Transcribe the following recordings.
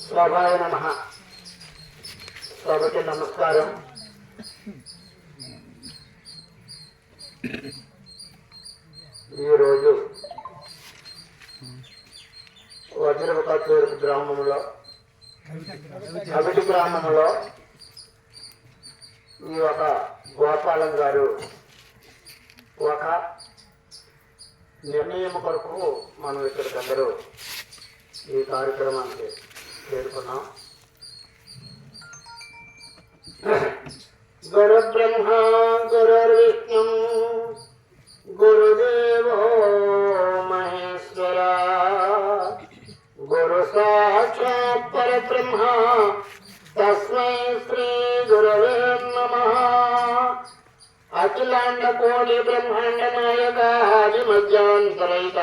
స్వభావ నమ. సభకి నమస్కారం. ఈరోజు వజ్రపకత్తూరు గ్రామంలో కవిటి గ్రామంలో ఈ ఒక గోపాలం గారు ఒక నిర్ణయం కొరకు మనం ఇక్కడికి అందరూ ఈ కార్యక్రమానికి చేరుకున్నాం. గురుబ్రహ్మ గురుర్విష్ణు గురుదేవో మహేశ్వర గురు సాక్షాత్ పరబ్రహ్మ తస్మై శ్రీ గురవే నమ. అఖిలాండ కోటి బ్రహ్మాండమా నాయక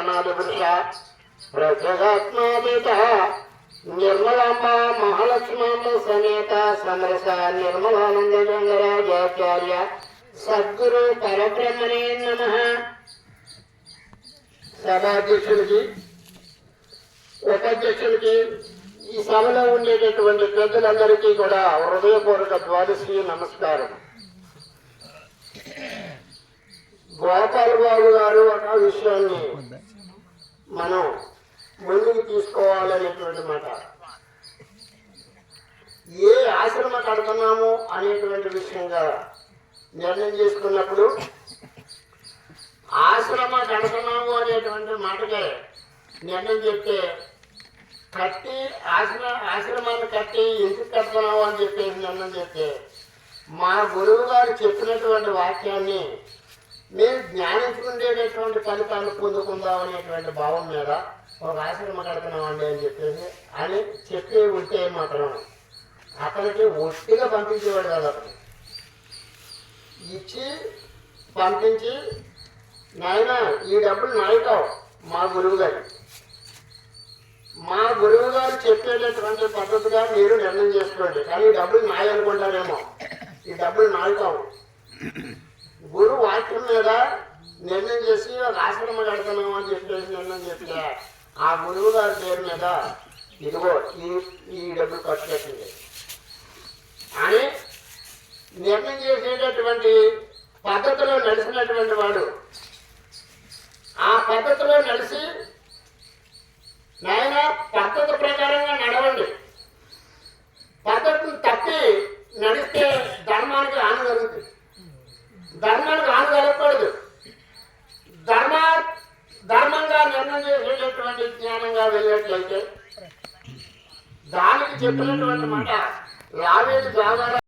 ఆది నిర్మలాంబ మహాలక్ష్మాంబ సమేత సమరస నిర్మలానంద గంగరాజాచార్య సద్గురు పరబ్రహ్మణే నమ సభాధ్యక్షునికి ఉపాధ్యక్షునికి ఈ సభలో ఉండేటటువంటి పెద్దలందరికీ కూడా హృదయపూర్వక ద్వాదశి నమస్కారం. గోపాల్ బాబు గారు ఒక విషయాన్ని మనం ముందుకు తీసుకోవాలనేటువంటి మాట. ఏ ఆశ్రమ కడుతున్నాము అనేటువంటి విషయంగా నిర్ణయం చేసుకున్నప్పుడు ఆశ్రమ కడుతున్నాము అనేటువంటి మాటకే నిర్ణయం చెప్తే కట్టి ఆశ్రమ ఆశ్రమాన్ని కట్టి ఎందుకు కడుతున్నాము అని చెప్పేసి నిర్ణయం చెప్తే మా గురువు గారు చెప్పినటువంటి వాక్యాన్ని మేము జ్ఞానించుకునేటటువంటి ఫలితాలు పొందుకుందాం అనేటువంటి భావం మీద ఒక ఆశ్రమ కడుతున్నామండి అని చెప్పేసి అని చెప్పి ఉంటే మాత్రం అతనికి ఒట్టిగా పంపించేవాడు కాదు అతను. ఇచ్చి పంపించి నాయన ఈ డబ్బులు నాయకావు మా గురువు గారు. మా గురువు గారు చెప్పేటటువంటి పద్ధతిగా మీరు నిర్ణయం చేసుకోండి. కానీ ఈ డబ్బులు నాయ అనుకుంటారేమో ఈ డబ్బులు నాయకావు. గురు వాక్యం మీద నిర్ణయం చేసి ఒక ఆశ్రమం కడుతున్నాం అని చెప్పేసి నిర్ణయం చెప్తే ఆ గురువు గారి పేరు మీద ఇదిగో ఈ ఈ డబ్బులు ఖర్చు పెట్టింది. అని నిర్ణయం చేసేటటువంటి పద్ధతిలో నడిచినటువంటి వాడు ఆ పద్ధతిలో నడిచి నాయన పద్ధతి ప్రకారంగా నడవండి. ధర్మానికి హాని కలగకూడదు ధర్మ ధర్మంగా నిర్ణయం చేసేటటువంటి జ్ఞానంగా వెళ్ళినట్లయితే దానికి చెప్పినటువంటి మాట లావేది జాగాల